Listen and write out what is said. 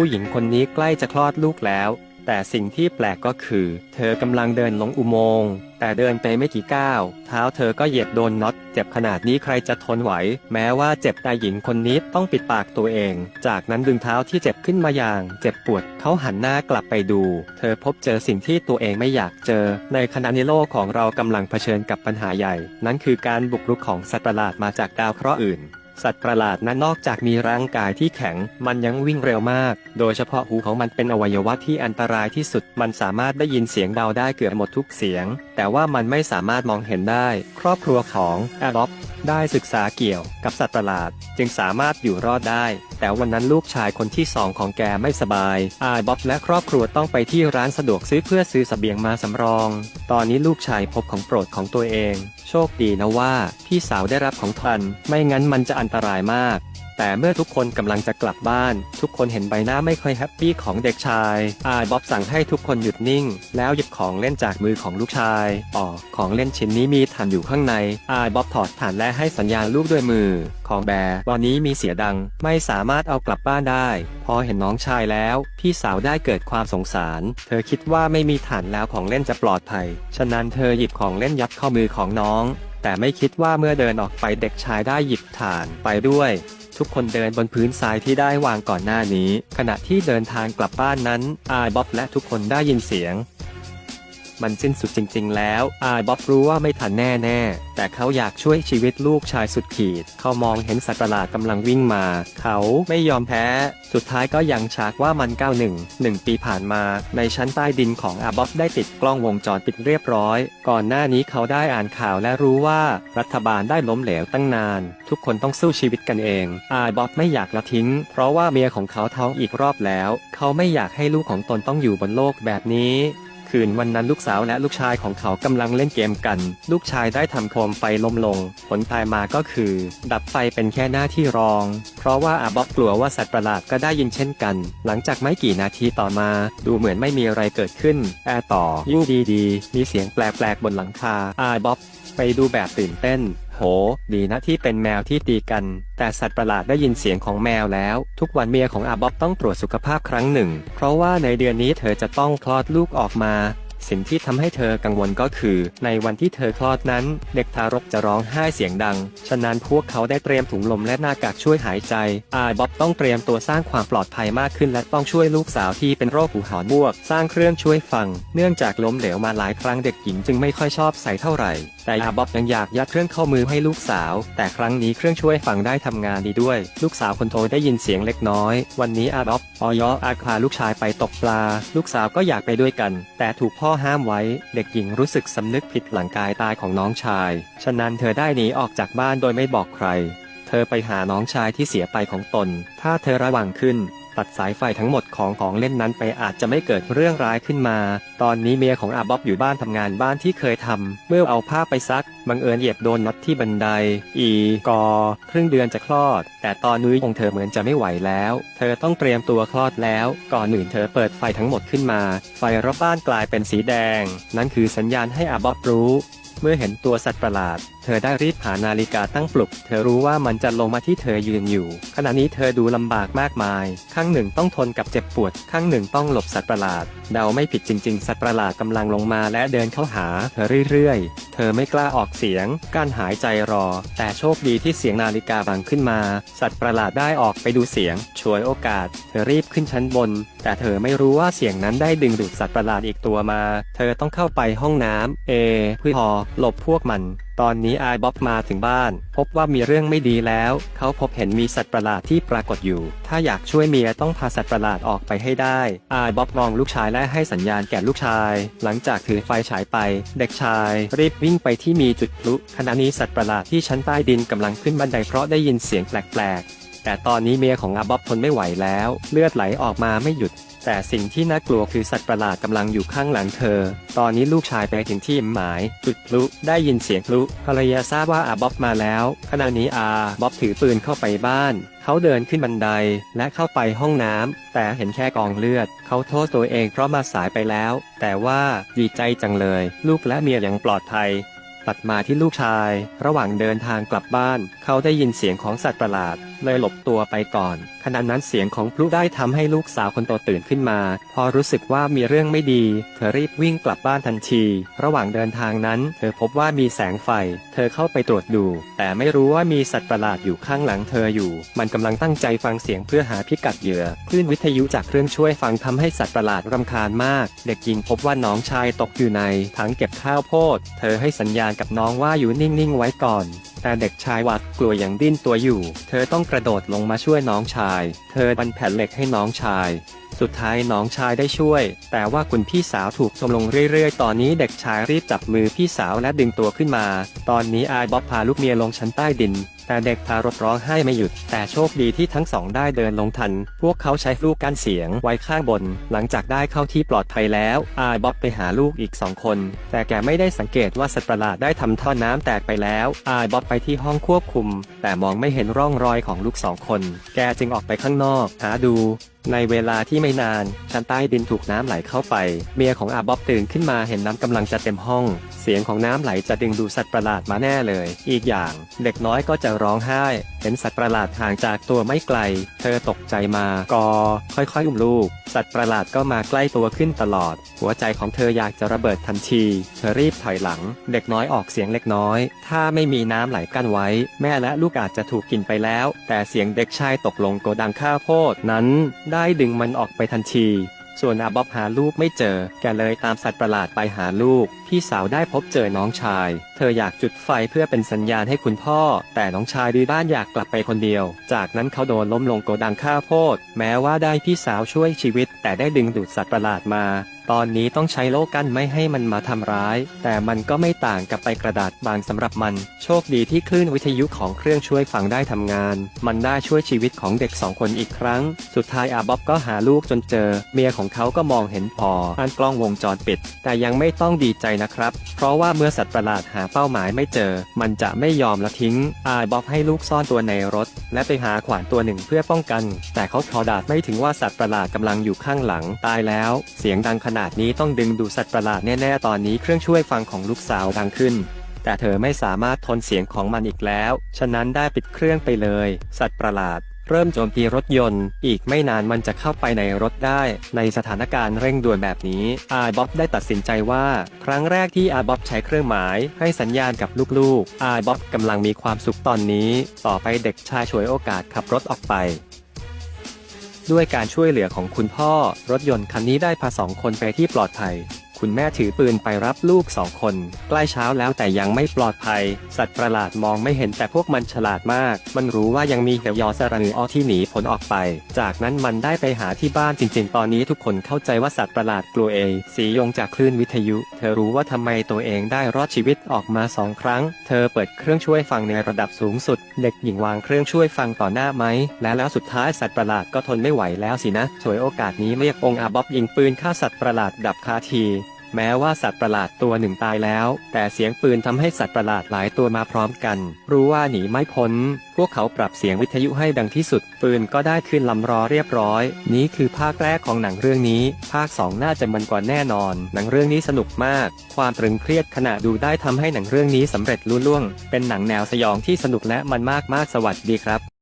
ผู้หญิงคนนี้ใกล้จะคลอดลูกแล้ว แต่สิ่งที่แปลกก็คือ เธอกำลังเดินลงอุโมงค์แต่เดินไปไม่กี่ก้าวเท้าเธอก็เหยียบโดนน็อตเจ็บขนาดนี้ใครจะทนไหว แม้ว่าเจ็บแต่หญิงคนนี้ต้องปิดปากตัวเอง จากนั้นดึงเท้าที่เจ็บขึ้นมาอย่าง เจ็บปวดเขาหันหน้ากลับไปดู เธอพบเจอสิ่งที่ตัวเองไม่อยากเจอ ในขณะนี้โลกของเรากำลังเผชิญกับปัญหาใหญ่ นั่นคือการบุกรุกของสัตว์ประหลาดมาจากดาวเคราะห์อื่น สัตว์ประหลาดนั้นนอกจากมีร่างกายที่แข็ง มันยังวิ่งเร็วมาก โดยเฉพาะหูของมันเป็นอวัยวะที่อันตรายที่สุด มันสามารถได้ยินเสียงเดาได้เกือบหมดทุกเสียง แต่ว่ามันไม่สามารถมองเห็นได้ ครอบครัวของแอดอบได้ศึกษาเกี่ยวกับสัตว์ประหลาด จึงสามารถอยู่รอดได้ แต่วันนั้นลูกชายคนที่สองของแกไม่สบายอาบ๊อบและครอบครัวต้องไปที่ร้านสะดวกซื้อเพื่อซื้อสเสบียงมาสำรอง ตอนนี้ลูกชายพบของโปรดของตัวเอง โชคดีนะว่า พี่สาวได้รับของทัน ไม่งั้นมันจะอันตรายมาก แต่เมื่อทุกคนกำลังจะกลับบ้าน ทุกคนเห็นใบหน้าไม่ค่อยแฮปปี้ของเด็กชายอาบ๊อบสั่งให้ทุกคนหยุดนิ่ง แล้วหยิบของเล่นจากมือของลูกชายอ๋อของเล่นชิ้นนี้มีฐานอยู่ข้างในอาบ๊อบถอดฐานและให้สัญญาณลูกด้วยมือ ของแบร์ตอนนี้มีเสียดัง ไม่สามารถเอากลับบ้านได้ พอเห็นน้องชายแล้ว พี่สาวได้เกิดความสงสาร เธอคิดว่าไม่มีฐานแล้วของเล่นจะปลอดภัย ฉะนั้นเธอหยิบของเล่นยัดเข้ามือของน้อง แต่ไม่คิดว่าเมื่อเดินออกไปเด็กชายได้หยิบฐานไปด้วย ทุกคนเดินบนพื้นทรายที่ได้วางก่อนหน้านี้ ขณะที่เดินทางกลับบ้านนั้นอาบ๊อบและทุกคนได้ยินเสียง มันสิ้นสุดจริง ๆ แล้วอาบ๊อบรู้ว่าไม่ทันแน่ๆ แต่เขาอยากช่วยชีวิตลูกชายสุดขีด เขามองเห็นสัตว์ประหลาดกำลังวิ่งมา เขาไม่ยอมแพ้ สุดท้ายก็ยังฉากว่ามัน91 1 ปีผ่านมา ในชั้นใต้ดินของอาบ๊อบได้ติดกล้องวงจรปิดเรียบร้อย ก่อนหน้านี้เขาได้อ่านข่าวและรู้ว่ารัฐบาลได้ล้มเหลวตั้งนาน ทุกคนต้องสู้ชีวิตกันเองอาบ๊อบไม่อยากละทิ้ง เพราะว่าเมียของเขาท้องอีกรอบแล้ว เขาไม่อยากให้ลูกของตนต้องอยู่บนโลกแบบนี้ คืนวันนั้นลูกสาวและลูกชายของเขากำลังเล่นเกมกัน ลูกชายได้ทำโคมไฟล้มลง ผลพายมาก็คือ ดับไฟเป็นแค่หน้าที่รอง เพราะว่าอาบ๊อบกลัวว่าสัตว์ประหลาดก็ได้ยินเช่นกัน หลังจากไม่กี่นาทีต่อมา ดูเหมือนไม่มีอะไรเกิดขึ้น แอร์ต่ออยู่ดีๆมีเสียงแปลกๆบนหลังคาอาบ๊อบไปดูแบบตื่นเต้น โห ดีนะที่เป็นแมวที่ตีกัน แต่สัตว์ประหลาดได้ยินเสียงของแมวแล้ว ทุกวันเมียของอาบ๊อบต้องตรวจสุขภาพครั้งหนึ่ง เพราะว่าในเดือนนี้เธอจะต้องคลอดลูกออกมา สิ่งที่ทำให้เธอกังวลก็คือ ในวันที่เธอคลอดนั้น เด็กทารกจะร้องไห้เสียงดัง ฉะนั้นพวกเขาได้เตรียมถุงลมและหน้ากากช่วยหายใจ อาบ๊อบต้องเตรียมตัวสร้างความปลอดภัยมากขึ้นและต้องช่วยลูกสาวที่เป็นโรคหูหอนบวก สร้างเครื่องช่วยฟัง เนื่องจากล้มเหลวมาหลายครั้งเด็กหญิงจึงไม่ค่อยชอบใส่เท่าไหร่ แต่อาบ๊อบยังอยากยัดเครื่องเข้ามือให้ลูกสาว แต่ครั้งนี้เครื่องช่วยฟังได้ทำงานดีด้วย ลูกสาวคนโตได้ยินเสียงเล็กน้อย วันนี้อาบ๊อบออยอาพาลูกชายไปตกปลา ลูกสาวก็อยากไปด้วยกัน แต่ถูกพ่อห้ามไว้ เด็กหญิงรู้สึกสำนึกผิดหลังกายตายของน้องชาย ฉะนั้นเธอได้หนีออกจากบ้านโดยไม่บอกใคร เธอไปหาน้องชายที่เสียไปของตน ถ้าเธอระวังขึ้น ตัดสายไฟทั้งหมดของของเล่นนั้นไปอาจจะไม่เกิดเรื่องร้ายขึ้นมา ตอนนี้เมียของอาบ๊อบอยู่บ้านทำงานบ้านที่เคยทำ เมื่อเอาผ้าไปซัก บังเอิญเหยียบโดนน็อตที่บันได อีกอครึ่งเดือนจะคลอด แต่ตอนนี้ของเธอเหมือนจะไม่ไหวแล้ว เธอต้องเตรียมตัวคลอดแล้ว ก่อนอื่นเธอเปิดไฟทั้งหมดขึ้นมา ไฟรอบบ้านกลายเป็นสีแดง นั่นคือสัญญาณให้อาบ๊อบรู้ เมื่อเห็นตัวสัตว์ประหลาด ธอได้รีบหานาฬิกาตั้งปลุก เธอรู้ว่ามันจะลงมาที่เธอยืนอยู่ ขณะนี้เธอดูลำบากมากมาย ข้างหนึ่งต้องทนกับเจ็บปวด ข้างหนึ่งต้องหลบสัตว์ประหลาด เดาไม่ผิดจริงๆ สัตว์ประหลาดกำลังลงมาและเดินเข้าหาเธอเรื่อยๆ เธอไม่กล้าออกเสียง การหายใจรอ แต่โชคดีที่เสียงนาฬิกาบังขึ้นมา สัตว์ประหลาดได้ออกไปดูเสียง ช่วยโอกาส เธอรีบขึ้นชั้นบน แต่เธอไม่รู้ว่าเสียงนั้นได้ดึงดูดสัตว์ประหลาดอีกตัวมา เธอต้องเข้าไปห้องน้ำเอเพื่อพอหลบพวกมัน ตอนนี้อายบ๊อบมาถึงบ้าน พบว่ามีเรื่องไม่ดีแล้ว เขาพบเห็นมีสัตว์ประหลาดที่ปรากฏอยู่ ถ้าอยากช่วยเมียต้องพาสัตว์ประหลาดออกไปให้ได้อายบ๊อบมองลูกชายและให้สัญญาณแก่ลูกชาย หลังจากถือไฟฉายไป เด็กชาย รีบวิ่งไปที่มีจุดพลุขณะนี้สัตว์ประหลาดที่ชั้นใต้ดินกำลังขึ้นบันไดเพราะได้ยินเสียงแปลกๆแต่ตอนนี้เมียของอาบ๊อบทนไม่ไหวแล้ว เลือดไหลออกมาไม่หยุด แต่สิ่งที่น่ากลัวคือสัตว์ประหลาดกำลังอยู่ข้างหลังเธอ ตอนนี้ลูกชายไปถึงที่หมาย จุดพลุได้ยินเสียงพลุภรรยาทราบว่าอาบ๊อบมาแล้ว ขณะนี้อาบ๊อบถือปืนเข้าไปบ้าน เขาเดินขึ้นบันไดและเข้าไปห้องน้ำแต่เห็นแค่กองเลือด เขาโทษตัวเองเพราะมาสายไปแล้ว แต่ว่าดีใจจังเลย ลูกและเมียยังปลอดภัย ตัดมาที่ลูกชาย ระหว่างเดินทางกลับบ้าน เขาได้ยินเสียงของสัตว์ประหลาด เลยหลบตัวไปก่อน ขณะนั้นเสียงของพลุได้ทำให้ลูกสาวคนโตตื่นขึ้นมา พอรู้สึกว่ามีเรื่องไม่ดี เธอรีบวิ่งกลับบ้านทันที ระหว่างเดินทางนั้น เธอพบว่ามีแสงไฟ เธอเข้าไปตรวจดู แต่ไม่รู้ว่ามีสัตว์ประหลาดอยู่ข้างหลังเธออยู่ มันกำลังตั้งใจฟังเสียงเพื่อหาพิกัดเหยื่อคลื่นวิทยุจากเครื่องช่วยฟังทำให้สัตว์ประหลาดรำคาญมาก เด็กหญิงพบว่าน้องชายตกอยู่ในถังเก็บข้าวโพด เธอให้สัญญาณกับน้องว่าอยู่นิ่งๆไว้ก่อน แต่เด็กชายหวาดกลัวอย่างดิ้นตัวอยู่ เธอต้องกระโดดลงมาช่วยน้องชาย เธอบันแผ่นเหล็กให้น้องชาย สุดท้ายน้องชายได้ช่วย แต่ว่าคุณพี่สาวถูกจมลงเรื่อยๆ ตอนนี้เด็กชายรีบจับมือพี่สาวและดึงตัวขึ้นมา ตอนนี้อายบ๊อบพาลูกเมียลงชั้นใต้ดิน แต่เด็กทารกร้องไห้ไม่หยุด แต่โชคดีที่ทั้งสองได้เดินลงทัน พวกเขาใช้ลูกกั้นเสียงไว้ข้างบน หลังจากได้เข้าที่ปลอดภัยแล้วอายบ๊อบไปหาลูกอีกสองคน แต่แกไม่ได้สังเกตว่าสัตว์ประหลาดได้ทำท่อน้ำแตกไปแล้วอายบ๊อบไปที่ห้องควบคุม แต่มองไม่เห็นร่องรอยของลูกสองคน แกจึงออกไปข้างนอก หาดูในเวลาที่ไม่นานชั้นใต้ดินถูกน้ำไหลเข้าไป เมียของอาบ๊อบตื่นขึ้นมาเห็นน้ำกำลังจะเต็มห้อง เสียงของน้ำไหลจะดึงดูสัตว์ประหลาดมาแน่เลย อีกอย่างเด็กน้อยก็จะร้องไห้ เห็นสัตว์ประหลาดห่างจากตัวไม่ไกล เธอตกใจมากอค่อยๆอุ้มลูก สัตว์ประหลาดก็มาใกล้ตัวขึ้นตลอด หัวใจของเธออยากจะระเบิดทันที เธอรีบถอยหลัง เด็กน้อยออกเสียงเล็กน้อย ถ้าไม่มีน้ำไหลกั้นไว้ แม่และลูกอาจจะถูกกินไปแล้ว แต่เสียงเด็กชายตกลงโกดังข้าวโพดนั้นได้ดึงมันออกไปทันที ส่วนอาบ๊อบหาลูกไม่เจอ แกเลยตามสัตว์ประหลาดไปหาลูก พี่สาวได้พบเจอน้องชาย เธออยากจุดไฟเพื่อเป็นสัญญาณให้คุณพ่อ แต่น้องชายดื้อด้านอยากกลับไปคนเดียว จากนั้นเขาโดนล้มลงโกดังข้าโพด แม้ว่าได้พี่สาวช่วยชีวิต แต่ได้ดึงดูดสัตว์ประหลาดมา ตอนนี้ต้องใช้โล่กันไม่ให้มันมาทำร้าย แต่มันก็ไม่ต่างกับไปกระดาษบางสำหรับมัน โชคดีที่คลื่นวิทยุของเครื่องช่วยฟังได้ทำงาน มันได้ช่วยชีวิตของเด็กสองคนอีกครั้ง สุดท้ายอาบ๊อบก็หาลูกจนเจอ เมียของเขาก็มองเห็นพออันกล้องวงจรปิด แต่ยังไม่ต้องดีใจนะครับ เพราะว่าเมื่อสัตว์ประหลาดหาเป้าหมายไม่เจอ มันจะไม่ยอมละทิ้ง อาบ๊อบให้ลูกซ่อนตัวในรถ และไปหาขวานตัวหนึ่งเพื่อป้องกัน แต่เขาทอดาดไม่ถึงว่าสัตว์ประหลาดกำลังอยู่ข้างหลัง ตายแล้ว เสียงดังขนาดนี้ต้องดึงดูสัตว์ประหลาดแน่ๆตอนนี้เครื่องช่วยฟังของลูกสาวดังขึ้นแต่เธอไม่สามารถทนเสียงของมันอีกแล้ว ฉะนั้นได้ปิดเครื่องไปเลย สัตว์ประหลาด เริ่มโจมตีรถยนต์ อีกไม่นานมันจะเข้าไปในรถได้ ในสถานการณ์เร่งด่วนแบบนี้อาบ๊อบได้ตัดสินใจว่า ครั้งแรกที่อาบ๊อบใช้เครื่องหมายให้สัญญาณกับลูกๆอาบ๊อบกำลังมีความสุขตอนนี้ ต่อไปเด็กชายฉวยโอกาสขับรถออกไปด้วยการช่วยเหลือของคุณพ่อ รถยนต์คันนี้ได้พาสองคนไปที่ปลอดภัย คุณแม่ถือปืนไปรับลูกสองคน ใกล้เช้าแล้วแต่ยังไม่ปลอดภัย สัตว์ประหลาดมองไม่เห็นแต่พวกมันฉลาดมาก มันรู้ว่ายังมีเหวยอสระนืออที่หนีผลออกไป จากนั้นมันได้ไปหาที่บ้านจริง ๆ ตอนนี้ทุกคนเข้าใจว่าสัตว์ประหลาดกลัวเอสียงจากคลื่นวิทยุ เธอรู้ว่าทำไมตัวเองได้รอดชีวิตออกมาสองครั้ง เธอเปิดเครื่องช่วยฟังในระดับสูงสุด เด็กหญิงวางเครื่องช่วยฟังต่อหน้าไหม และแล้วสุดท้ายสัตว์ประหลาดก็ทนไม่ไหวแล้วสินะฉวยโอกาสนี้เรียกองอาบ๊อบยิงปืนฆ่าสัตว์ประหลาดดับคาที แม้ว่าสัตว์ประหลาดตัวหนึ่งตายแล้ว แต่เสียงปืนทำให้สัตว์ประหลาดหลายตัวมาพร้อมกัน รู้ว่าหนีไม่พ้น พวกเขาปรับเสียงวิทยุให้ดังที่สุด ปืนก็ได้ขึ้นลำรอเรียบร้อย นี้คือภาคแรกของหนังเรื่องนี้ ภาค 2 น่าจะมันกว่าแน่นอน หนังเรื่องนี้สนุกมาก ความตรึงเครียดขณะดูได้ทำให้หนังเรื่องนี้สำเร็จลุล่วง เป็นหนังแนวสยองที่สนุกและมันมากๆสวัสดีครับ